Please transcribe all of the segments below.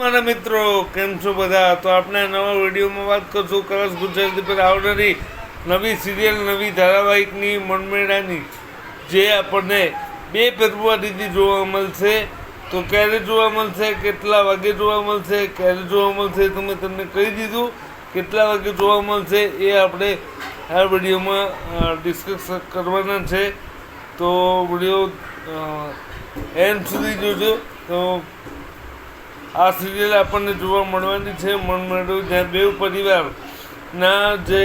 મારા મિત્રો, કેમ છો બધા? તો આપણે નવા વિડીયોમાં વાત કરશું. કલર્સ ગુજરાતી પર આવનારી નવી સિરિયલ, નવી ધારાવાહિકની મનમેળાની, જે આપણને બે ફેબ્રુઆરીથી જોવા મળશે. તો ક્યારે જોવા મળશે? કેટલા વાગે જોવા મળશે? ક્યારે જોવા મળશે? તો મેં તમને કહી દીધું. કેટલા વાગે જોવા મળશે એ આપણે આ વિડીયોમાં ડિસ્કસ કરવાના છે. તો વીડિયો એન્ડ સુધી જોજો. તો આ સિરિયલ આપણને જોવા મળવાની છે મનમેળો જ્યાં બે પરિવારના જે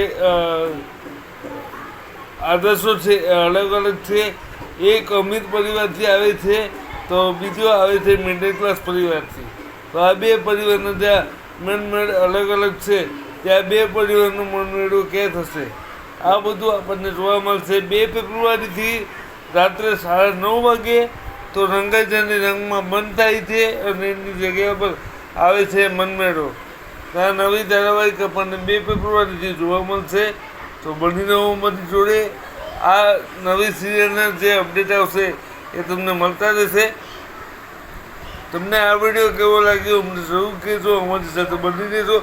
આદર્શો છે, એ અલગ અલગ છે. એક અમીર પરિવારથી આવે છે, તો બીજો આવે છે મિડલ ક્લાસ પરિવારથી. તો આ બે પરિવારના જ્યાં મનમેળ અલગ અલગ છે, ત્યાં બે પરિવારનું મનમેળો ક્યાં થશે? આ બધું આપણને જોવા મળશે. બે ફેબ્રુઆરીથી રાત્રે સાડા નવ વાગે તો રંગાજાની રંગમાં બંધ થાય છે અને એની જગ્યા પર આવે છે મનમેળો. આ નવી ધારાવાહિક આપણને બે ફેબ્રુઆરીથી જોવા મળશે. તો બની રહો મારી જોડે. આ નવી સિરિયલના જે અપડેટ આવશે એ તમને મળતા રહેશે. તમને આ વીડિયો કેવો લાગ્યો અમને જરૂર કહેજો. અમારી સાથે બની રહેજો.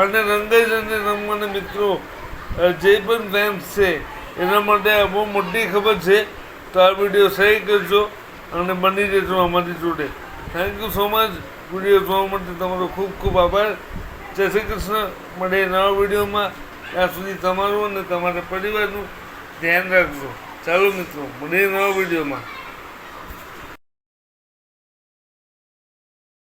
અને રંગાઈ અને રમવાના મિત્રો જે પણ ફેન્સ છે, એના માટે આ બહુ મોટી ખબર છે. તો આ વીડિયો શેર કરજો. અને બની રહેજો અમારી જોડે thank you so much video જોવા માટે તમારો ખૂબ ખૂબ આભાર. જય શ્રી કૃષ્ણ. મળે નવા વિડીયોમાં. ત્યાં સુધી તમારું અને તમારા પરિવારનું ધ્યાન રાખજો. ચાલો મિત્રો, મળીએ નવા વિડીયોમાં.